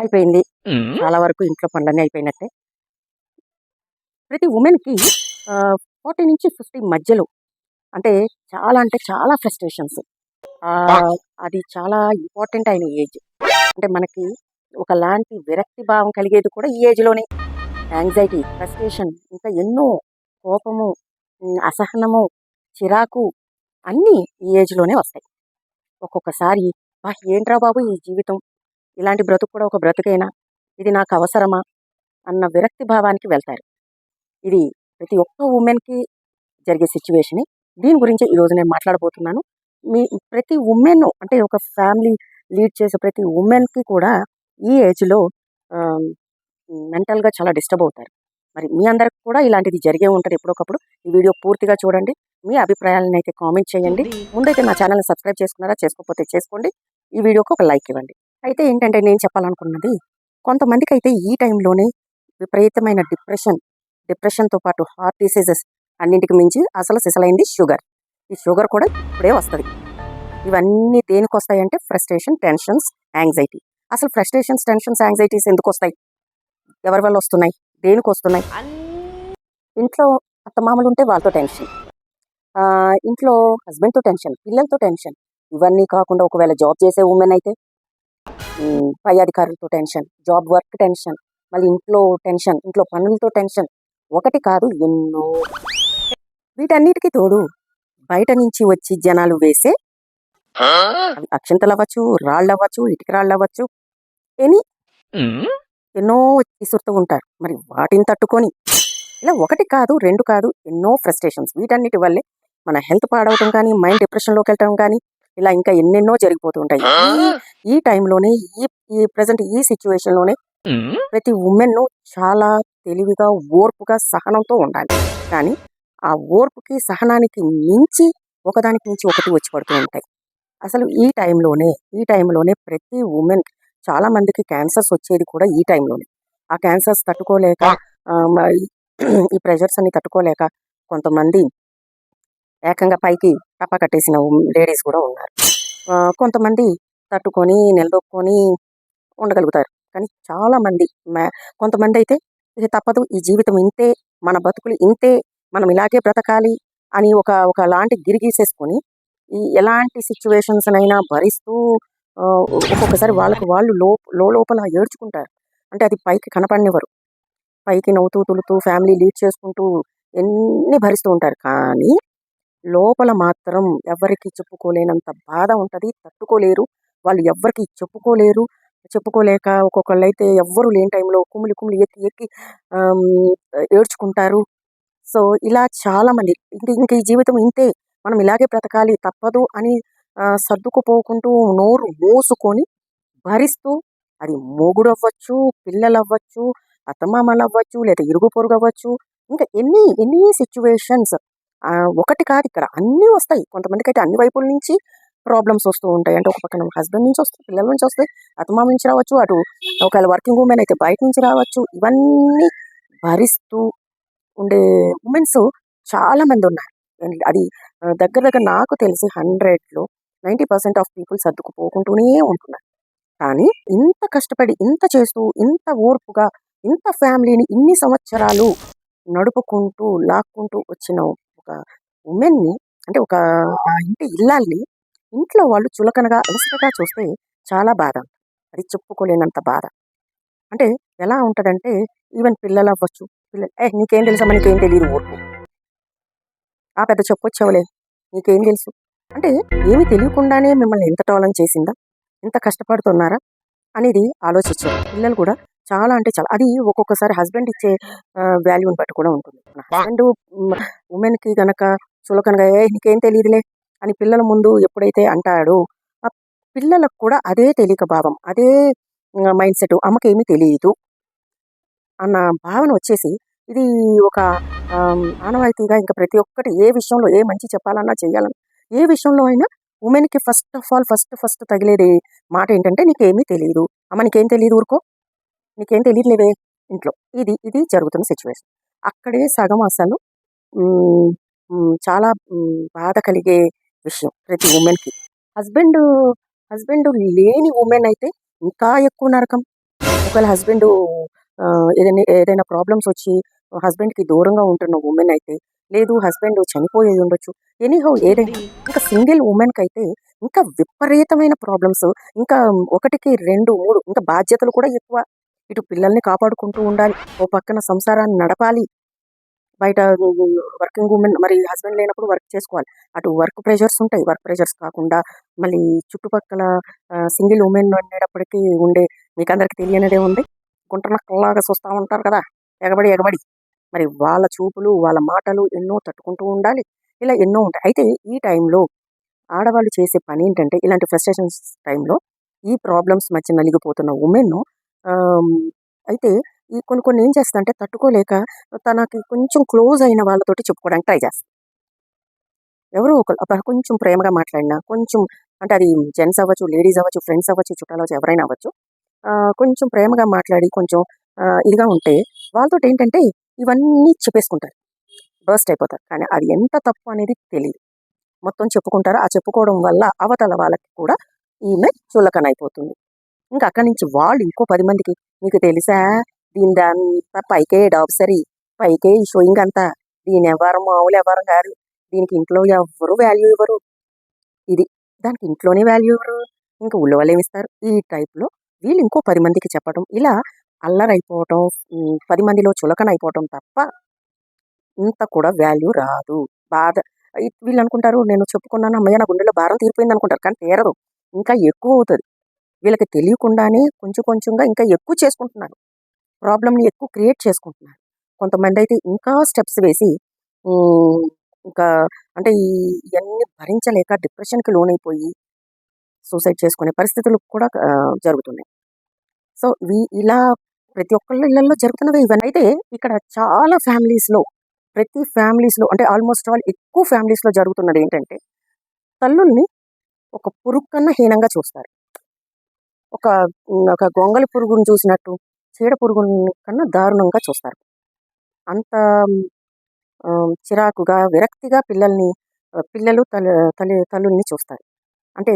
అయిపోయింది. చాలా వరకు ఇంట్లో పనులన్నీ అయిపోయినట్టే. ప్రతి ఉమెన్కి ఫార్టీ నుంచి ఫిఫ్టీ మధ్యలో అంటే చాలా అంటే చాలా ఫ్రస్ట్రేషన్స్. అది చాలా ఇంపార్టెంట్ అయిన ఏజ్. అంటే మనకి ఒకలాంటి విరక్తి భావం కలిగేది కూడా ఈ ఏజ్లోనే. యాంగ్జైటీ ఫ్రస్ట్రేషన్ ఇంకా ఎన్నో కోపము అసహనము చిరాకు అన్నీ ఈ ఏజ్లోనే వస్తాయి. ఒక్కొక్కసారి "బా, ఏంట్రా బాబు ఈ జీవితం? ఇలాంటి బ్రతుకు కూడా ఒక బ్రతుకైనా ఇది నాకు అవసరమా అన్న విరక్తి భావానికి వెళ్తారు. ఇది ప్రతి ఒక్క ఉమెన్కి జరిగే సిచ్యువేషనే. దీని గురించి ఈరోజు నేను మాట్లాడబోతున్నాను. మీ ప్రతి ఉమెన్ అంటే ఒక ఫ్యామిలీ లీడ్ చేసే ప్రతి ఉమెన్కి కూడా ఈ ఏజ్లో మెంటల్గా చాలా డిస్టర్బ్ అవుతారు. మరి మీ అందరికి కూడా ఇలాంటిది జరిగే ఉంటుంది ఎప్పుడొకప్పుడు. ఈ వీడియో పూర్తిగా చూడండి. మీ అభిప్రాయాలను అయితే కామెంట్ చేయండి. ముందైతే నా ఛానల్ని సబ్స్క్రైబ్ చేసుకున్నారా? చేసుకోకపోతే చేసుకోండి. ఈ వీడియోకి ఒక లైక్ ఇవ్వండి. అయితే ఏంటంటే నేను చెప్పాలనుకున్నది కొంతమందికి అయితే ఈ టైంలోనే విపరీతమైన డిప్రెషన్ డిప్రెషన్తో పాటు హార్ట్ డిసీజెస్ అన్నింటికి మించి అసలు సిసలైంది షుగర్. ఈ షుగర్ కూడా ఇప్పుడే వస్తుంది. ఇవన్నీ దేనికి వస్తాయంటే ఫ్రస్ట్రేషన్ టెన్షన్స్ యాంగ్జైటీ. అసలు ఫ్రస్ట్రేషన్స్ టెన్షన్స్ యాంగ్జైటీస్ ఎందుకు వస్తాయి ఎవరి వల్ల వస్తున్నాయి? దేనికి వస్తున్నాయి ఇంట్లో అత్తమామలు ఉంటే వాళ్ళతో టెన్షన్. ఇంట్లో హస్బెండ్తో టెన్షన్ పిల్లలతో టెన్షన్. ఇవన్నీ కాకుండా ఒకవేళ జాబ్ చేసే ఉమెన్ అయితే పై అధికారులతో టెన్షన్ జాబ్ వర్క్ టెన్షన్ మళ్ళీ ఇంట్లో టెన్షన్ ఇంట్లో పనులతో టెన్షన్. ఒకటి కాదు ఎన్నో. వీటన్నిటికీ తోడు బయట నుంచి వచ్చి జనాలు వేసే అక్షంతలు అవ్వచ్చు రాళ్ళు అవ్వచ్చు ఇటుక రాళ్ళు అవ్వచ్చు ఎనీ ఎన్నో విసురుతూ ఉంటారు. మరి వాటిని తట్టుకొని ఇలా ఒకటి కాదు రెండు కాదు ఎన్నో ఫ్రస్ట్రేషన్స్ వీటన్నిటి వల్లే మన హెల్త్ పాడవటం కానీ మైండ్ డిప్రెషన్లోకి వెళ్ళటం కానీ ఇలా ఇంకా ఎన్నెన్నో జరిగిపోతూ ఉంటాయి. ఈ- టైంలోనే ఈ ఈ ప్రజెంట్ ఈ సిచ్యువేషన్లోనే ప్రతి ఉమెన్ చాలా తెలివిగా ఓర్పుగా సహనంతో ఉండాలి. కానీ ఆ ఓర్పుకి సహనానికి మించి ఒకదానికి మించి ఒకటి వచ్చి పడుతూ ఉంటాయి. అసలు ఈ టైంలోనే ఈ టైంలోనే ప్రతి ఉమెన్ చాలా మందికి క్యాన్సర్స్ వచ్చేది కూడా ఈ టైంలోనే. ఆ క్యాన్సర్స్ తట్టుకోలేక ఈ ప్రెషర్స్ అన్ని తట్టుకోలేక కొంతమంది ఏకంగా పైకి కప్ప కట్టేసిన లేడీస్ కూడా ఉన్నారు. కొంతమంది తట్టుకొని నిలదొక్కొని ఉండగలుగుతారు. కానీ చాలామంది కొంతమంది అయితే ఇది తప్పదు ఈ జీవితం ఇంతే మన బతుకులు ఇంతే మనం ఇలాగే బ్రతకాలి అని ఒక ఒక లాంటి గిరిగీసేసుకొని ఈ ఎలాంటి సిచ్యువేషన్స్నైనా భరిస్తూ ఒక్కొక్కసారి వాళ్ళకు వాళ్ళు లో లోపల ఏడ్చుకుంటారు. అంటే అది పైకి కనపడనివ్వరు. పైకి నవ్వుతూ తులుతూ ఫ్యామిలీ లీడ్ చేసుకుంటూ ఎన్ని భరిస్తూ ఉంటారు. కానీ లోపల మాత్రం ఎవరికి చెప్పుకోలేనంత బాధ ఉంటుంది. తట్టుకోలేరు. వాళ్ళు ఎవరికి చెప్పుకోలేరు. చెప్పుకోలేక ఒక్కొక్కళ్ళు అయితే ఎవ్వరు లేని టైంలో కుమిలి కుమిలి ఎక్కి ఎక్కి ఏడ్చుకుంటారు. సో ఇలా చాలామంది ఇంకా ఇంక ఇంక ఈ జీవితం ఇంతే. మనం ఇలాగే బ్రతకాలి తప్పదు అని సర్దుకుపోకుంటూ నోరు మూసుకొని భరిస్తూ అది మొగుడు అవ్వచ్చు పిల్లలు అవ్వచ్చు అత్తమామలు అవ్వచ్చు లేదా ఇరుగు పొరుగు అవ్వచ్చు ఇంకా ఎన్ని ఎన్ని సిచ్యువేషన్స్ ఒకటి కాదు ఇక్కడ. అన్నీ వస్తాయి. కొంతమందికి అయితే అన్ని వైపుల నుంచి ప్రాబ్లమ్స్ వస్తూ ఉంటాయి. అంటే ఒక పక్కన హస్బెండ్ నుంచి వస్తాయి పిల్లల నుంచి వస్తాయి అత్తమామ నుంచి రావచ్చు అటు ఒకవేళ వర్కింగ్ ఉమెన్ అయితే బయట నుంచి రావచ్చు. ఇవన్నీ భరిస్తూ ఉండే ఉమెన్స్ చాలా మంది ఉన్నారు అది దగ్గర దగ్గర నాకు తెలిసి హండ్రెడ్లో నైంటీ పర్సెంట్ ఆఫ్ పీపుల్ సర్దుకుపోకుంటూనే ఉంటున్నారు. కానీ ఇంత కష్టపడి ఇంత చేస్తూ ఇంత ఓర్పుగా ఇంత ఫ్యామిలీని ఇన్ని సంవత్సరాలు నడుపుకుంటూ లాక్కుంటూ వచ్చిన ఒక ఉమెన్ని అంటే ఒక ఇంటి ఇల్లాల్ని ఇంట్లో వాళ్ళు చులకనగా అలసటగా చూస్తే చాలా బాధ. అది చెప్పుకోలేనంత బాధ. అంటే ఎలా ఉంటుందంటే ఈవెన్ పిల్లలు అవ్వచ్చు పిల్లలు ఏ నీకేం తెలుసమ్మా నీకేం తెలియదు ఊరుకు. ఆ పెద్ద చెప్పొచ్చావులే నీకేం తెలుసు? అంటే ఏమి తెలియకుండానే మిమ్మల్ని ఎంత టోలం చేసిందా? ఎంత కష్టపడుతున్నారా? అనేది ఆలోచించారు. పిల్లలు కూడా చాలా అంటే చాలా. అది ఒక్కొక్కసారి హస్బెండ్ ఇచ్చే వాల్యూని బట్టి కూడా ఉంటుంది. హస్బెండ్ ఉమెన్కి గనక చులకనగా ఏ నీకేం తెలియదులే అని పిల్లల ముందు ఎప్పుడైతే అంటాడో ఆ పిల్లలకు కూడా అదే తెలియక భావం అదే మైండ్ సెట్ అమ్మకేమీ తెలియదు అన్న భావన వచ్చేసి ఇది ఒక ఆనవాయితీగా ఇంకా ప్రతి ఒక్కటి ఏ విషయంలో ఏ మంచి చెప్పాలన్నా చేయాలన్నా ఏ విషయంలో అయినా ఉమెన్కి first of all first first తగిలేది మాట ఏంటంటే నీకేమీ తెలియదు అమ్మ నీకేం తెలియదు ఊరుకో. నీకేం తెలియట్లేవే ఇంట్లో. ఇది ఇది జరుగుతున్న సిచ్యువేషన్ అక్కడే సగం అసలు చాలా బాధ కలిగే విషయం ప్రతి ఉమెన్కి హస్బెండ్ హస్బెండ్ లేని ఉమెన్ అయితే ఇంకా ఎక్కువ నరకం. ఒకవేళ హస్బెండ్ ఏదైనా ఏదైనా ప్రాబ్లమ్స్ వచ్చి హస్బెండ్కి దూరంగా ఉంటున్న ఉమెన్ అయితే లేదు హస్బెండ్ చనిపోయేది ఉండొచ్చు. ఎనీహౌ ఏదైనా ఇంకా సింగిల్ ఉమెన్కి అయితే ఇంకా విపరీతమైన ప్రాబ్లమ్స్ ఇంకా ఒకటికి రెండు మూడు ఇంకా బాధ్యతలు కూడా ఎక్కువ. ఇటు పిల్లల్ని కాపాడుకుంటూ ఉండాలి. ఓ పక్కన సంసారాన్ని నడపాలి. బయట వర్కింగ్ ఉమెన్ మరి హస్బెండ్ లేనప్పుడు వర్క్ చేసుకోవాలి. అటు వర్క్ ప్రెషర్స్ ఉంటాయి. వర్క్ ప్రెషర్స్ కాకుండా మళ్ళీ చుట్టుపక్కల సింగిల్ ఉమెన్ ఉండేటప్పటికీ ఉండే మీకు అందరికి తెలియనిదే ఉంది. గుంటనక్కలాగా చూస్తూ ఉంటారు కదా. ఎగబడి ఎగబడి. మరి వాళ్ళ చూపులు వాళ్ళ మాటలు ఎన్నో తట్టుకుంటూ ఉండాలి. ఇలా ఎన్నో ఉంటాయి. అయితే ఈ టైంలో ఆడవాళ్ళు చేసే పని ఏంటంటే ఇలాంటి ఫ్రస్ట్రేషన్స్ టైంలో ఈ ప్రాబ్లమ్స్ మధ్య నలిగిపోతున్న ఉమెన్ అయితే ఈ కొన్ని కొన్ని ఏం చేస్తుందంటే తట్టుకోలేక తనకి కొంచెం క్లోజ్ అయిన వాళ్ళతోటి చెప్పుకోవడానికి ట్రై చేస్తుంది ఎవరో ఒకరు కొంచెం ప్రేమగా మాట్లాడినా కొంచెం అంటే అది జెంట్స్ అవ్వచ్చు లేడీస్ అవ్వచ్చు ఫ్రెండ్స్ అవ్వచ్చు చుట్టాలు అవ్వచ్చు ఎవరైనా అవ్వచ్చు కొంచెం ప్రేమగా మాట్లాడి కొంచెం ఇదిగా ఉంటే వాళ్ళతో ఏంటంటే ఇవన్నీ చెప్పేసుకుంటారు. బర్స్ట్ అయిపోతారు. కానీ అది ఎంత తప్పు అనేది తెలియదు మొత్తం చెప్పుకుంటారు? ఆ చెప్పుకోవడం వల్ల అవతల వాళ్ళకి కూడా ఈమె చులకన అయిపోతుంది ఇంకా అక్కడి నుంచి వాళ్ళు ఇంకో పది మందికి. మీకు తెలుసా? దీని అంతా పైకే డాబ్సరీ పైకే ఈ షోయింగ్ అంతా. దీని ఎవరు మామూలు ఎవరు కాదు. దీనికి ఇంట్లో ఎవరు వాల్యూ ఇవ్వరు. ఇది దానికి ఇంట్లోనే వాల్యూ ఇవ్వరు. ఇంకా ఊళ్ళో వాళ్ళు ఏమిస్తారు ఈ టైప్లో వీళ్ళు ఇంకో పది మందికి చెప్పడం ఇలా అల్లరైపోవటం పది మందిలో చులకన అయిపోవటం తప్ప ఇంత కూడా వాల్యూ రాదు. బాధ. వీళ్ళు అనుకుంటారు నేను చెప్పుకున్నాను అమ్మయ్య నా గుండెలో భారం తీరిపోయింది అనుకుంటారు కానీ తీరదు. ఇంకా ఎక్కువ అవుతుంది. వీళ్ళకి తెలియకుండానే కొంచెం కొంచెంగా ఇంకా ఎక్కువ చేసుకుంటున్నారు. ప్రాబ్లమ్ని ఎక్కువ క్రియేట్ చేసుకుంటున్నారు. కొంతమంది అయితే ఇంకా స్టెప్స్ వేసి ఇంకా అంటే ఈ ఇవన్నీ భరించలేక డిప్రెషన్కి లోనైపోయి సూసైడ్ చేసుకునే పరిస్థితులు కూడా జరుగుతున్నాయి. సో వీ ఇలా ప్రతి ఒక్కళ్ళ ఇళ్ళలో జరుగుతున్నవి ఇవన్నీ. అయితే ఇక్కడ చాలా ఫ్యామిలీస్లో ప్రతి ఫ్యామిలీస్లో అంటే ఆల్మోస్ట్ ఆల్ ఎక్కువ ఫ్యామిలీస్లో జరుగుతున్నది ఏంటంటే తల్లుల్ని ఒక పురుగు కన్నా హీనంగా చూస్తారు. ఒక ఒక గొంగలి పురుగును చూసినట్టు చీడ పురుగుని కన్నా దారుణంగా చూస్తారు. అంత చిరాకుగా విరక్తిగా పిల్లల్ని పిల్లలు తల్లి తల్లి తల్లుల్ని చూస్తారు. అంటే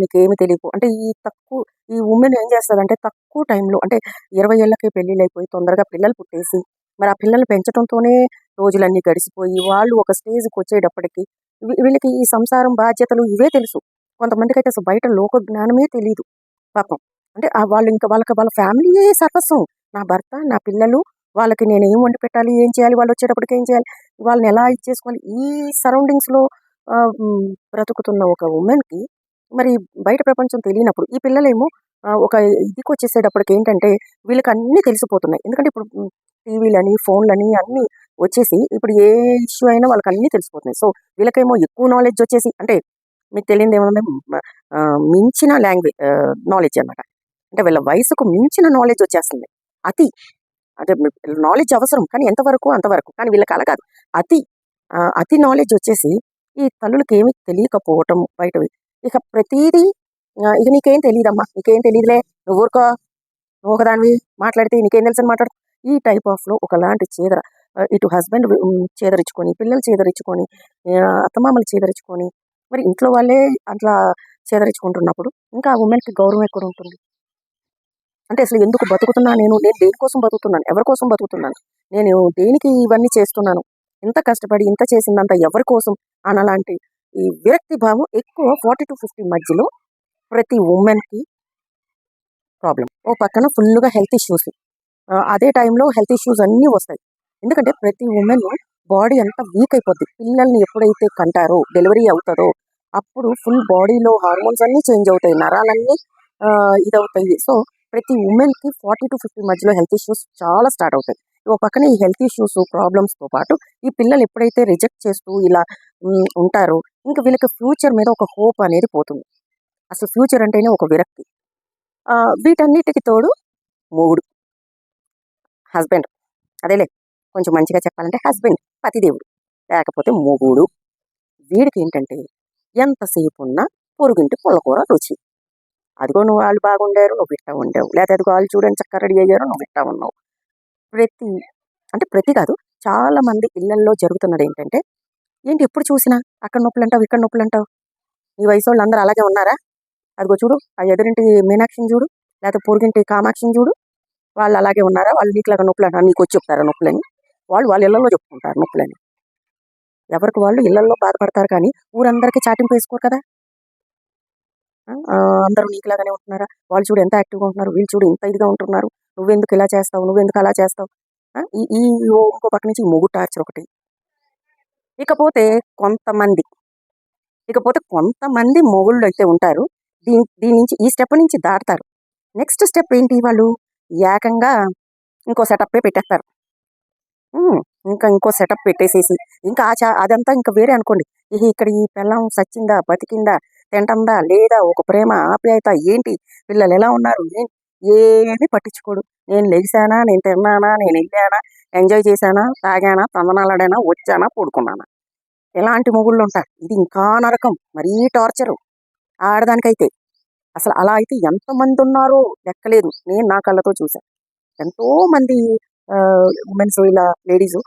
నీకేమి తెలియదు అంటే ఈ తక్కువ ఈ ఉమెన్ ఏం చేస్తుందంటే తక్కువ టైంలో అంటే ఇరవై ఏళ్ళకి పెళ్ళిళ్ళు అయిపోయి తొందరగా పిల్లలు పుట్టేసి మరి ఆ పిల్లలు పెంచడంతోనే రోజులన్నీ గడిచిపోయి వాళ్ళు ఒక స్టేజ్కి వచ్చేటప్పటికి వీళ్ళకి ఈ సంసారం బాధ్యతలు ఇవే తెలుసు. కొంతమందికి అయితే అసలు బయట లోక జ్ఞానమే తెలియదు పాపం. అంటే ఆ వాళ్ళు ఇంకా వాళ్ళకి వాళ్ళ ఫ్యామిలీయే సర్వస్వం. నా భర్త నా పిల్లలు వాళ్ళకి నేను ఏం వండి పెట్టాలి ఏం చేయాలి వాళ్ళు వచ్చేటప్పటికి ఏం చేయాలి వాళ్ళని ఎలా ఇచ్చేసుకోవాలి ఈ సరౌండింగ్స్లో బ్రతుకుతున్న ఒక ఉమెన్కి మరి బయట ప్రపంచం తెలియనప్పుడు ఈ పిల్లలేమో ఒక ఇదికి వచ్చేసేటప్పటికి ఏంటంటే వీళ్ళకి అన్నీ తెలిసిపోతున్నాయి. ఎందుకంటే ఇప్పుడు టీవీలని ఫోన్లని అన్నీ వచ్చేసి ఇప్పుడు ఏ ఇష్యూ అయినా వాళ్ళకి అన్నీ తెలిసిపోతున్నాయి. సో వీళ్ళకేమో ఎక్కువ నాలెడ్జ్ వచ్చేసి అంటే మీకు తెలియదు ఏమంటే మించిన లాంగ్వేజ్ నాలెడ్జ్ అన్నమాట. అంటే వీళ్ళ వయసుకు మించిన నాలెడ్జ్ వచ్చేస్తుంది. అతి. అంటే నాలెడ్జ్ అవసరం కానీ ఎంతవరకు అంతవరకు. కానీ వీళ్ళకి అలా కాదు. అతి ఆ, అతి నాలెడ్జ్ వచ్చేసి ఈ తల్లులకి ఏమి తెలియకపోవటం బయటవి. ఇక ప్రతిదీ ఇక నీకేం తెలియదమ్మా నీకేం తెలియదులే నువ్వు ఊరుకో నువ్వు ఒకదానివి మాట్లాడితే నీకేం తెలుసు మాట్లాడు ఈ టైప్ ఆఫ్లో ఒకలాంటి చీదర ఇటు హస్బెండ్ చేదరించుకొని పిల్లలు చేదరించుకొని అత్తమామలు చేదరించుకొని మరి ఇంట్లో వాళ్ళే అట్లా చేదరించుకుంటున్నప్పుడు ఇంకా ఆ ఉమెన్కి గౌరవం ఎక్కడ ఉంటుంది? అంటే అసలు ఎందుకు బతుకుతున్నా నేను? నేను దేనికోసం బతుకుతున్నాను? ఎవరి కోసం బతుకుతున్నాను? నేను దేనికి ఇవన్నీ చేస్తున్నాను? ఇంత కష్టపడి ఇంత చేసిందంత ఎవరి కోసం? అనలాంటి ఈ విరక్తి భావం ఎక్కువ ఫార్టీ టు ఫిఫ్టీ మధ్యలో ప్రతి ఉమెన్కి ప్రాబ్లం ఓ పక్కన ఫుల్గా హెల్త్ ఇష్యూస్ అదే టైంలో హెల్త్ ఇష్యూస్ అన్నీ వస్తాయి. ఎందుకంటే ప్రతి ఉమెన్ బాడీ అంతా వీక్ అయిపోద్ది. పిల్లల్ని ఎప్పుడైతే కంటారో డెలివరీ అవుతుందో అప్పుడు ఫుల్ బాడీలో హార్మోన్స్ అన్నీ చేంజ్ అవుతాయి నరాలన్నీ ఇదవుతాయి. సో ప్రతి ఉమెన్కి ఫార్టీ టు ఫిఫ్టీ మధ్యలో హెల్త్ ఇష్యూస్ చాలా స్టార్ట్ అవుతాయి. ఒక పక్కన ఈ హెల్త్ ఇష్యూస్ ప్రాబ్లమ్స్తో పాటు ఈ పిల్లలు ఎప్పుడైతే రిజెక్ట్ చేస్తూ ఇలా ఉంటారో ఇంకా వీళ్ళకి ఫ్యూచర్ మీద ఒక హోప్ అనేది పోతుంది. అసలు ఫ్యూచర్ అంటేనే ఒక విరక్తి. వీటన్నిటికి తోడు మొగుడు హస్బెండ్ అదేలే కొంచెం మంచిగా చెప్పాలంటే హస్బెండ్ పతిదేవుడు లేకపోతే మొగుడు. వీడికి ఏంటంటే ఎంతసేపు ఉన్నా పొరుగింటి పుల్లకూర రుచి. అదిగో నువ్వు వాళ్ళు బాగుండారు నువ్వు ఇట్టా ఉండేవు లేకపోతే అదిగో వాళ్ళు చూడని చక్కగా రెడీ అయ్యారు నువ్వు ఇట్టా ఉన్నావు. ప్రతి అంటే ప్రతి కాదు చాలా మంది ఇళ్ళల్లో జరుగుతున్నది ఏంటంటే ఏంటి ఎప్పుడు చూసినా అక్కడ నొప్పులు అంటావు ఇక్కడ నొప్పులు అంటావు ఈ వయసు వాళ్ళు అందరూ అలాగే ఉన్నారా? అదిగో చూడు ఆ ఎదురింటి మీనాక్షిని చూడు లేకపోతే పొరుగింటి కామాక్షిని చూడు వాళ్ళు అలాగే ఉన్నారా? వాళ్ళు నీకులాగా నొప్పులు అంటారు నీకు వచ్చి చెప్తారా నొప్పులని? వాళ్ళు వాళ్ళ ఇళ్ళలో చెప్పుకుంటారు నొప్పులని. ఎవరికి వాళ్ళు ఇళ్ళలో బాధపడతారు కానీ ఊరందరికీ చాటింపు వేసుకోరు కదా? అందరూ నీకులాగానే ఉంటున్నారా? వాళ్ళు చూడు ఎంత యాక్టివ్గా ఉంటున్నారు వీళ్ళు చూడు ఇంత ఇదిగా ఉంటున్నారు నువ్వెందుకు ఇలా చేస్తావు నువ్వెందుకు అలా చేస్తావు? ఈ ఈ ఇంకో పక్క నుంచి ఈ మొగు టార్చర్ ఒకటి. ఇకపోతే కొంతమంది ఇకపోతే కొంతమంది మొగుళ్ళు అయితే ఉంటారు దీని దీని నుంచి ఈ స్టెప్ నుంచి దాటుతారు. నెక్స్ట్ స్టెప్ ఏంటి వాళ్ళు? ఏకంగా ఇంకో సెటప్పే పెట్టేస్తారు. ఇంకా ఇంకో సెటప్ పెట్టేసేసి. ఇంకా ఆ అదంతా ఇంకా వేరే అనుకోండి. ఇది ఇక్కడ ఈ పిల్లం సచ్చిందా బతికిందా తింటందా లేదా ఒక ప్రేమ ఆప్యాయత ఏంటి? పిల్లలు ఎలా ఉన్నారు? ఏం ఏమీ పట్టించుకోడు. నేను లెగిసానా నేను తిన్నానా నేను వెళ్ళానా ఎంజాయ్ చేశానా తాగానా తందనాలాడానా వచ్చానా పడుకున్నానా? ఎలాంటి మొగుళ్ళు ఉంటారు. ఇది ఇంకా నరకం. మరీ టార్చరు. ఆడదానికైతే. అసలు అలా అయితే ఎంతమంది ఉన్నారో లెక్కలేదు. నేను నా కళ్ళతో చూశాను ఎంతో మంది ఉమెన్స్ ఇలా లేడీస్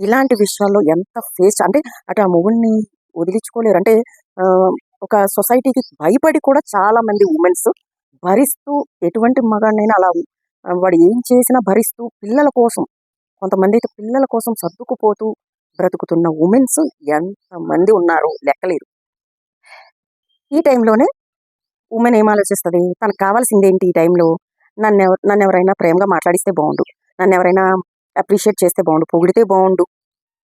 ఇలాంటి విషయాల్లో ఎంత ఫేస్ అంటే అటు ఆ మొగుడిని వదిలించుకోలేరు. అంటే ఆ, ఒక సొసైటీకి భయపడి కూడా చాలా మంది ఉమెన్స్ భరిస్తూ ఎటువంటి మగాడినైనా అలా వాడు ఏం చేసినా భరిస్తూ పిల్లల కోసం కొంతమంది అయితే పిల్లల కోసం సర్దుకుపోతూ బ్రతుకుతున్న ఉమెన్స్ ఎంతమంది ఉన్నారు లెక్కలేరు. ఈ టైంలోనే ఉమెన్ ఏం ఆలోచిస్తుంది? తనకు కావాల్సింది ఏంటి ఈ టైంలో? నన్ను నన్ను ఎవరైనా ప్రేమగా మాట్లాడిస్తే బాగుండు. నన్ను ఎవరైనా అప్రిషియేట్ చేస్తే బాగుండు పొగిడితే బాగుండు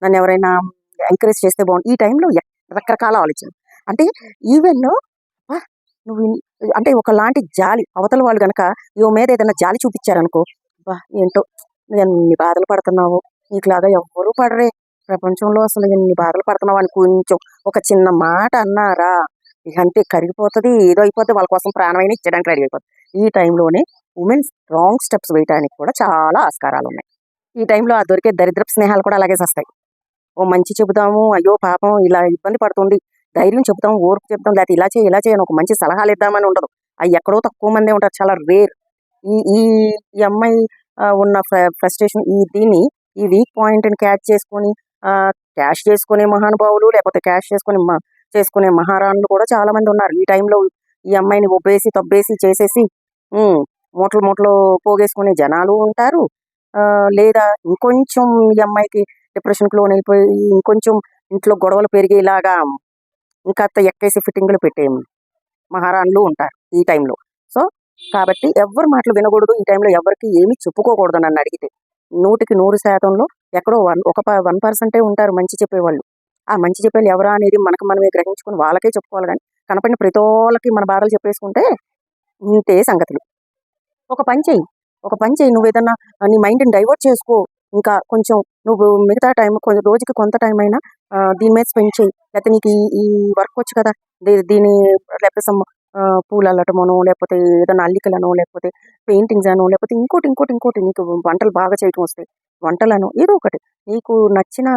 నన్ను ఎవరైనా ఎంకరేజ్ చేస్తే బాగుండు ఈ టైంలో రకరకాల ఆలోచన అంటే ఈవెన్ నువ్వు అంటే ఒకలాంటి జాలి అవతల వాళ్ళు గనక ఇవ మీద ఏదైనా జాలి చూపించారనుకో బా ఏంటో ఎన్ని బాధలు పడుతున్నావు నీకులాగా ఎవ్వరూ పడరే ప్రపంచంలో అసలు ఎన్ని బాధలు పడుతున్నావు అని కొంచెం ఒక చిన్న మాట అన్నారా ఇక అంతే కరిగిపోతుంది ఏదో అయిపోతుంది వాళ్ళ కోసం ప్రాణమైన ఇచ్చడానికి రెడీ అయిపోతుంది ఈ టైంలోనే ఉమెన్స్ రాంగ్ స్టెప్స్ వేయడానికి కూడా చాలా ఆస్కారాలు ఉన్నాయి. ఈ టైంలో ఆ దొరికే దరిద్రపు స్నేహాలు కూడా అలాగే వస్తాయి ఓ మంచి చెబుతాము అయ్యో పాపం ఇలా ఇబ్బంది పడుతుంది ధైర్యం చెబుతాం ఓర్పు చెప్తాం లేకపోతే ఇలా చేయి ఇలా చేయను ఒక మంచి సలహాలు ఇద్దామని ఉండదు. అవి ఎక్కడో తక్కువ మందే ఉంటారు చాలా రేర్ ఈ ఈ ఈ అమ్మాయి ఉన్న ఫ్రస్ట్రేషన్ ఈ దీన్ని ఈ వీక్ పాయింట్ని క్యాచ్ చేసుకొని క్యాష్ చేసుకునే మహానుభావులు లేకపోతే క్యాష్ చేసుకునే మ- చేసుకునే మహారాణులు కూడా చాలా మంది ఉన్నారు. ఈ టైంలో ఈ అమ్మాయిని ఒబ్బేసి తొబ్బేసి చేసేసి మూటలు మూటలు పోగేసుకునే జనాలు ఉంటారు. లేదా ఇంకొంచెం ఈ అమ్మాయికి డిప్రెషన్కి లోన్ అయిపోయి ఇంకొంచెం ఇంట్లో గొడవలు పెరిగేలాగా ఇంకా ఎక్కేసి ఫిట్టింగ్లు పెట్టే మహారాణులు ఉంటారు ఈ టైంలో. సో కాబట్టి ఎవరి మాటలు వినకూడదు. ఈ టైంలో ఎవరికి ఏమీ చెప్పుకోకూడదు నన్ను అడిగితే. నూటికి నూరు శాతంలో ఎక్కడో వన్ ఒక వన్ పర్సెంటే ఉంటారు మంచి చెప్పేవాళ్ళు. ఆ మంచి చెప్పేవాళ్ళు ఎవరా అనేది మనకు మనమే గ్రహించుకుని వాళ్ళకే చెప్పుకోవాలి కానీ కనపడిన ప్రతి వాళ్ళకి మన బాధలు చెప్పేసుకుంటే ఇంతే సంగతులు. ఒక పని చెయ్యి. ఒక పని చెయ్యి. నువ్వు ఏదన్నా నీ మైండ్ని డైవర్ట్ చేసుకో. ఇంకా కొంచెం నువ్వు మిగతా టైం కొంచెం రోజుకి కొంత టైం అయినా దీని మీద స్పెండ్ చేయి లేకపోతే నీకు ఈ ఈ వర్క్ వచ్చు కదా దీ- దీని లేకపోతే సమ్ పూలు అల్లటమనో లేకపోతే ఏదైనా అల్లికలనో లేకపోతే పెయింటింగ్స్ అనో లేకపోతే ఇంకోటి ఇంకోటి ఇంకోటి నీకు వంటలు బాగా చేయటం వస్తాయి. వంటలను ఏదో ఒకటి. నీకు నచ్చిన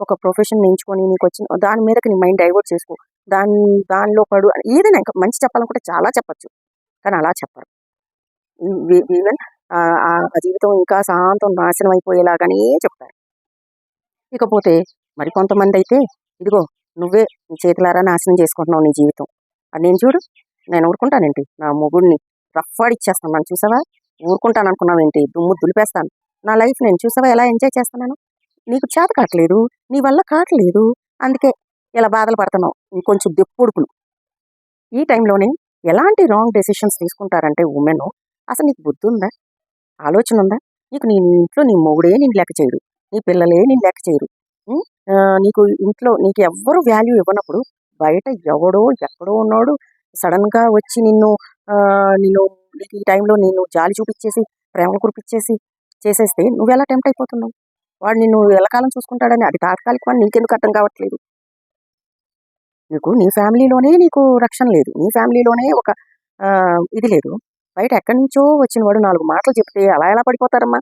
ఒక ప్రొఫెషన్ ఎంచుకొని నీకు వచ్చిన దాని మీదకి నీ మైండ్ డైవర్ట్ చేసుకో. దాని దానిలో పడు ఏదైనా ఇంకా మంచి చెప్పాలనుకుంటే చాలా చెప్పచ్చు. కానీ అలా చెప్పరు. ఈవెన్ ఆ జీవితం ఇంకా శాంతం నాశనం అయిపోయేలాగానే చెప్తారు. ఇకపోతే మరి కొంతమంది అయితే ఇదిగో నువ్వే నీ చేతులారా నాశనం చేసుకుంటున్నావు నీ జీవితం. అది నేను చూడు నేను ఊరుకుంటానేంటి? నా మొగుడిని రఫ్ఫాడిచ్చేస్తాను. నన్ను చూసావా? ఊరుకుంటాను అనుకున్నావేంటి దుమ్ము దులిపేస్తాను. నా లైఫ్ నేను చూసావా? ఎలా ఎంజాయ్ చేస్తున్నాను? నీకు చేత కావట్లేదు నీ వల్ల కావట్లేదు. అందుకే ఇలా బాధలు పడుతున్నావు. ఇంకొంచెం దెప్పుడుకులు ఈ టైంలోనే ఎలాంటి రాంగ్ డెసిషన్స్ తీసుకుంటారంటే ఉమెన్ అసలు నీకు బుద్ధి ఉందా ఆలోచన ఉందా నీకు నీ ఇంట్లో నీ మొగుడే నేను లెక్క చేయడు. నీ పిల్లలే నేను లెక్క చేయరు. నీకు ఇంట్లో నీకు ఎవ్వరు వాల్యూ ఇవ్వనప్పుడు బయట ఎవడో ఎక్కడో ఉన్నాడు సడన్గా వచ్చి నిన్ను నిన్ను నీకు ఈ టైంలో నిన్ను జాలి చూపించేసి ప్రేమలు కురిపించేసి చేసేస్తే నువ్వు ఎలా టెంప్ట్ అయిపోతున్నావు? వాడు నిన్ను ఎలకాలం చూసుకుంటాడని అది తాత్కాలికం అని నీకెందుకు అర్థం కావట్లేదు. నీకు నీ ఫ్యామిలీలోనే నీకు రక్షణ లేదు. నీ ఫ్యామిలీలోనే ఒక ఇది లేదు. బయట ఎక్కడి నుంచో వచ్చిన వాడు నాలుగు మాటలు చెప్తే అలా ఎలా పడిపోతారమ్మా?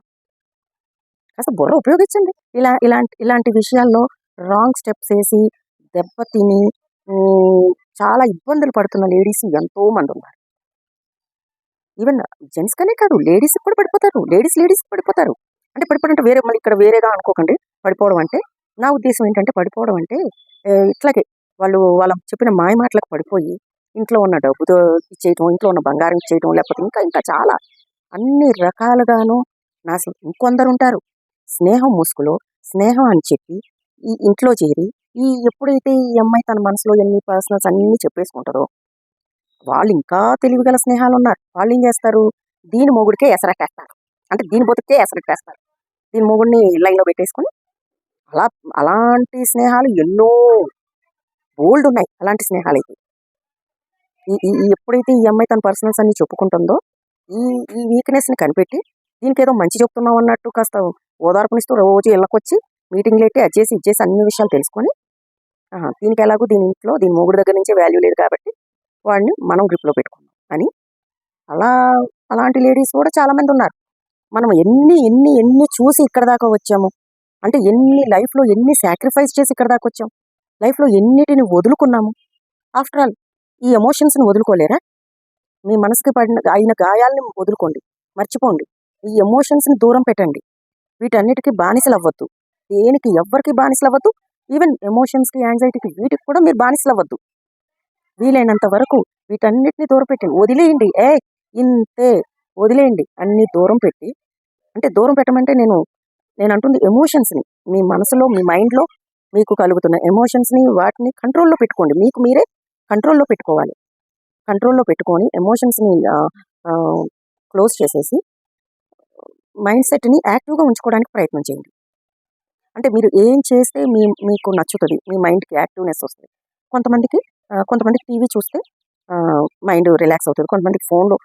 కాస్త బుర్ర ఉపయోగించండి. ఇలా ఇలాంటి ఇలాంటి విషయాల్లో రాంగ్ స్టెప్స్ వేసి దెబ్బతిని చాలా ఇబ్బందులు పడుతున్న లేడీస్ ఎంతో మంది ఉన్నారు. ఈవెన్ జెంట్స్ కనే కాదు లేడీస్ కూడా పడిపోతారు. లేడీస్ లేడీస్ పడిపోతారు. అంటే పడిపోవడం అంటే వేరే మళ్ళీ ఇక్కడ వేరేగా అనుకోకండి. పడిపోవడం అంటే నా ఉద్దేశం ఏంటంటే పడిపోవడం అంటే ఇట్లాగే వాళ్ళు వాళ్ళ చెప్పిన మాయ మాటలకు పడిపోయి ఇంట్లో ఉన్న డబ్బుతో ఇచ్చేయటం ఇంట్లో ఉన్న బంగారం ఇచ్చేయటం లేకపోతే ఇంకా ఇంకా చాలా అన్ని రకాలుగాను నాశనం ఇంకొందరు ఉంటారు. స్నేహం ముసుగులో స్నేహం అని చెప్పి ఈ ఇంట్లో చేరి ఈ ఎప్పుడైతే ఈ అమ్మాయి తన మనసులో ఎన్ని పర్సనల్స్ అన్ని చెప్పేసుకుంటారో వాళ్ళు ఇంకా తెలివిగల స్నేహాలు ఉన్నారు వాళ్ళు ఏం చేస్తారు? దీని మొగుడికే ఎసరట్టేస్తారు అంటే దీని బతుకే ఎసరట్టేస్తారు దీని మొగుడిని లైన్లో పెట్టేసుకొని అలా అలాంటి స్నేహాలు ఎన్నో బోల్డ్ ఉన్నాయి. అలాంటి స్నేహాలు అయితే ఈ ఈ- ఎప్పుడైతే ఈ అమ్మాయి తన పర్సనల్స్ అన్ని చెప్పుకుంటుందో ఈ ఈ వీక్నెస్ని కనిపెట్టి దీనికి ఏదో మంచి చెప్తున్నాం అన్నట్టు కాస్త ఓదార్పునిస్తూ రోజు ఇళ్ళకొచ్చి మీటింగ్లు పెట్టి అది చేసి ఇచ్చేసి అన్ని విషయాలు తెలుసుకొని దీనికి ఎలాగో దీని ఇంట్లో దీని మొగుడు దగ్గర నుంచే వాల్యూ లేదు కాబట్టి వాడిని మనం గ్రిప్లో పెట్టుకున్నాం అని అలా అలాంటి లేడీస్ కూడా చాలామంది ఉన్నారు. మనం ఎన్ని ఎన్ని ఎన్ని చూసి ఇక్కడ దాకా వచ్చాము? అంటే ఎన్ని లైఫ్లో ఎన్ని సాక్రిఫైస్ చేసి ఇక్కడ దాకా వచ్చాం? లైఫ్లో ఎన్నిటిని వదులుకున్నాము? ఆఫ్టర్ ఆల్ ఈ ఎమోషన్స్ని వదులుకోలేరా? మీ మనసుకి పడిన అయిన గాయాల్ని వదులుకోండి. మర్చిపోండి. ఈ ఎమోషన్స్ని దూరం పెట్టండి. వీటన్నిటికీ బానిసలు అవ్వద్దు దేనికి ఎవ్వరికి బానిసలు అవ్వద్దు ఈవెన్ ఎమోషన్స్కి యాంగ్జైటీకి వీటికి కూడా మీరు బానిసలు అవ్వద్దు వీలైనంత వరకు వీటన్నిటిని దూరం పెట్టండి. వదిలేయండి. ఏ ఇంతే. వదిలేయండి. అన్ని దూరం పెట్టి. అంటే దూరం పెట్టమంటే నేను నేను అంటుంది ఎమోషన్స్ని మీ మనసులో మీ మైండ్లో మీకు కలుగుతున్న ఎమోషన్స్ని వాటిని కంట్రోల్లో పెట్టుకోండి. మీకు మీరే కంట్రోల్లో పెట్టుకోవాలి. కంట్రోల్లో పెట్టుకొని ఎమోషన్స్ని క్లోజ్ చేసేసి మైండ్ సెట్ని యాక్టివ్గా ఉంచుకోవడానికి ప్రయత్నం చేయండి. అంటే మీరు ఏం చేస్తే మీ మీకు నచ్చుతుంది మీ మైండ్కి యాక్టివ్నెస్ వస్తుంది. కొంతమందికి కొంతమందికి టీవీ చూస్తే మైండ్ రిలాక్స్ అవుతుంది. కొంతమందికి ఫోన్లో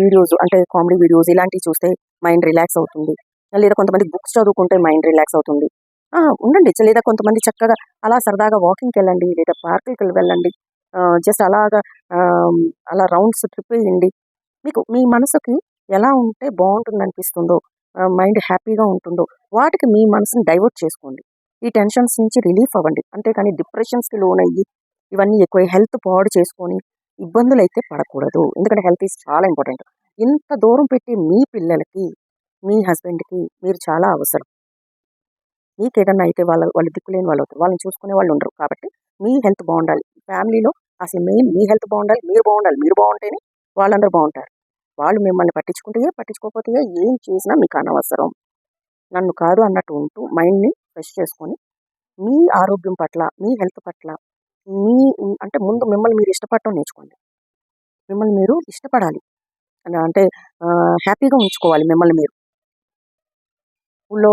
వీడియోస్ అంటే కామెడీ వీడియోస్ ఇలాంటివి చూస్తే మైండ్ రిలాక్స్ అవుతుంది. లేదా కొంతమంది బుక్స్ చదువుకుంటే మైండ్ రిలాక్స్ అవుతుంది. ఉండండి. లేదా కొంతమంది చక్కగా అలా సరదాగా వాకింగ్కి వెళ్ళండి లేదా పార్కులకి వెళ్ళండి. జస్ట్ అలాగా అలా రౌండ్స్ ట్రిప్ వేయండి. మీకు మీ మనసుకి ఎలా ఉంటే బాగుంటుంది అనిపిస్తుందో మైండ్ హ్యాపీగా ఉంటుందో వాటికి మీ మనసుని డైవర్ట్ చేసుకోండి. ఈ టెన్షన్స్ నుంచి రిలీఫ్ అవ్వండి. అంతేకాని డిప్రెషన్స్కి లోన్ అయ్యి ఇవన్నీ ఎక్కువ హెల్త్ పాడు చేసుకొని ఇబ్బందులు అయితే పడకూడదు. ఎందుకంటే హెల్త్ ఈజ్ చాలా ఇంపార్టెంట్. ఇంత దూరం పెట్టి మీ పిల్లలకి మీ హస్బెండ్కి మీరు చాలా అవసరం. మీకు ఏదన్నా అయితే వాళ్ళ వాళ్ళు దిక్కులేని వాళ్ళు అవుతారు వాళ్ళని చూసుకునే వాళ్ళు ఉండరు. కాబట్టి మీ హెల్త్ బాగుండాలి. ఫ్యామిలీలో అసలు మెయిన్ మీ హెల్త్ బాగుండాలి మీరు బాగుండాలి మీరు బాగుంటేనే వాళ్ళందరూ బాగుంటారు. వాళ్ళు మిమ్మల్ని పట్టించుకుంటే పట్టించుకోకపోతే ఏం చేసినా మీకు అనవసరం. నన్ను కాదు అన్నట్టు ఉంటూ మైండ్ని ఫ్రెష్ చేసుకొని మీ ఆరోగ్యం పట్ల మీ హెల్త్ పట్ల మీ అంటే ముందు మిమ్మల్ని మీరు ఇష్టపడటం నేర్చుకోండి. మిమ్మల్ని మీరు ఇష్టపడాలి. అంటే హ్యాపీగా ఉంచుకోవాలి మిమ్మల్ని మీరు. ఊళ్ళో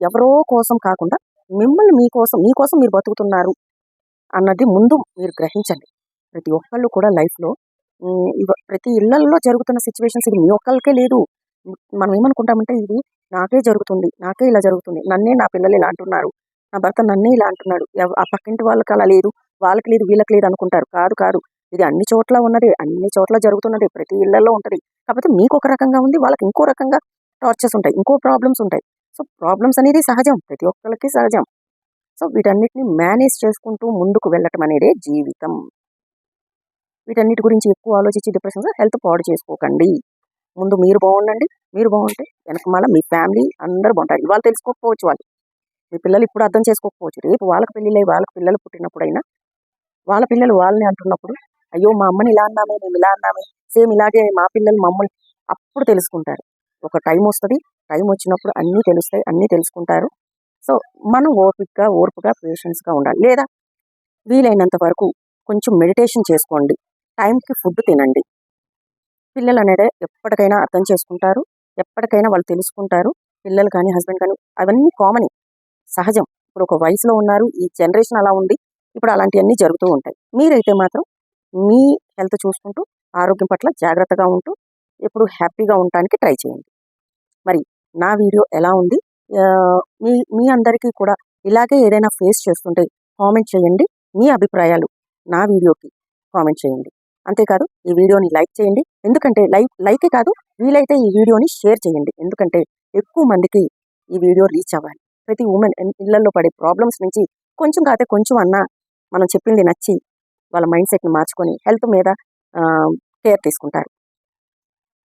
ఎవరో కోసం కాకుండా మిమ్మల్ని మీకోసం మీకోసం మీరు బతుకుతున్నారు అన్నది ముందు మీరు గ్రహించండి. ప్రతి ఒక్కళ్ళు కూడా లైఫ్లో. ప్రతి ఇళ్ళల్లో జరుగుతున్న సిచ్యువేషన్స్ ఇది మీ ఒక్కరికే లేదు. మనం ఏమనుకుంటామంటే ఇది నాకే జరుగుతుంది నాకే ఇలా జరుగుతుంది నన్నే నా పిల్లలు ఇలా అంటున్నారు నా భర్త నన్నే ఇలా అంటున్నాడు ఆ పక్కింటి వాళ్ళకి అలా లేదు వాళ్ళకి లేదు వీళ్ళకి లేదు అనుకుంటారు. కాదు కాదు. ఇది అన్ని చోట్ల ఉన్నది అన్ని చోట్ల జరుగుతున్నది ప్రతి ఇళ్ళలో ఉంటుంది. కాకపోతే మీకు ఒక రకంగా ఉంది వాళ్ళకి ఇంకో రకంగా టార్చర్స్ ఉంటాయి ఇంకో ప్రాబ్లమ్స్ ఉంటాయి. సో ప్రాబ్లమ్స్ అనేది సహజం ప్రతి ఒక్కరికి సహజం. సో వీటన్నిటిని మేనేజ్ చేసుకుంటూ ముందుకు వెళ్ళటం అనేది జీవితం. వీటన్నిటి గురించి ఎక్కువ ఆలోచించి డిప్రెషన్స్ హెల్త్ పాడు చేసుకోకండి. ముందు మీరు బాగుండండి మీరు బాగుంటే వెనక మళ్ళీ మీ ఫ్యామిలీ అందరూ బాగుంటారు. ఇవాళ తెలుసుకోకపోవచ్చు వాళ్ళు. మీ పిల్లలు ఇప్పుడు అర్థం చేసుకోకపోవచ్చు. రేపు వాళ్ళకి పెళ్ళిళ్ళై వాళ్ళకి పిల్లలు పుట్టినప్పుడైనా వాళ్ళ పిల్లలు వాళ్ళని అంటున్నప్పుడు అయ్యో మా అమ్మని ఇలా అన్నామే మేము ఇలా అన్నామే సేమ్ ఇలాగే మా పిల్లలు మమ్మల్ని అప్పుడు తెలుసుకుంటారు. ఒక టైం వస్తుంది టైం వచ్చినప్పుడు అన్నీ తెలుస్తాయి అన్నీ తెలుసుకుంటారు. సో మనం ఓపిక్గా ఓర్పుగా పేషెన్స్గా ఉండాలి. లేదా వీలైనంత వరకు కొంచెం మెడిటేషన్ చేసుకోండి. టైంకి ఫుడ్ తినండి. పిల్లలు అనేది ఎప్పటికైనా అర్థం చేసుకుంటారు. ఎప్పటికైనా వాళ్ళు తెలుసుకుంటారు. పిల్లలు కానీ హస్బెండ్ కానీ అవన్నీ కామన్. సహజం. ఇప్పుడు ఒక వయసులో ఉన్నారు. ఈ జనరేషన్ అలా ఉంది. ఇప్పుడు అలాంటివన్నీ జరుగుతూ ఉంటాయి. మీరైతే మాత్రం మీ హెల్త్ చూసుకుంటూ ఆరోగ్యం పట్ల జాగ్రత్తగా ఉంటూ ఎప్పుడు హ్యాపీగా ఉండటానికి ట్రై చేయండి. మరి నా వీడియో ఎలా ఉంది? మీ మీ అందరికీ కూడా ఇలాగే ఏదైనా ఫేస్ చేస్తుంటే కామెంట్ చేయండి. మీ అభిప్రాయాలు నా వీడియోకి కామెంట్ చేయండి. అంతేకాదు ఈ వీడియోని లైక్ చేయండి. ఎందుకంటే లైక్ లైకే కాదు వీలైతే ఈ వీడియోని షేర్ చేయండి. ఎందుకంటే ఎక్కువ మందికి ఈ వీడియో రీచ్ అవ్వాలి. ప్రతి ఉమెన్ ఇళ్ళలో పడే ప్రాబ్లమ్స్ నుంచి కొంచెం కాతే కొంచెం అన్నా మనం చెప్పింది నచ్చి వాళ్ళ మైండ్ సెట్ని మార్చుకొని హెల్త్ మీద కేర్ తీసుకుంటారు.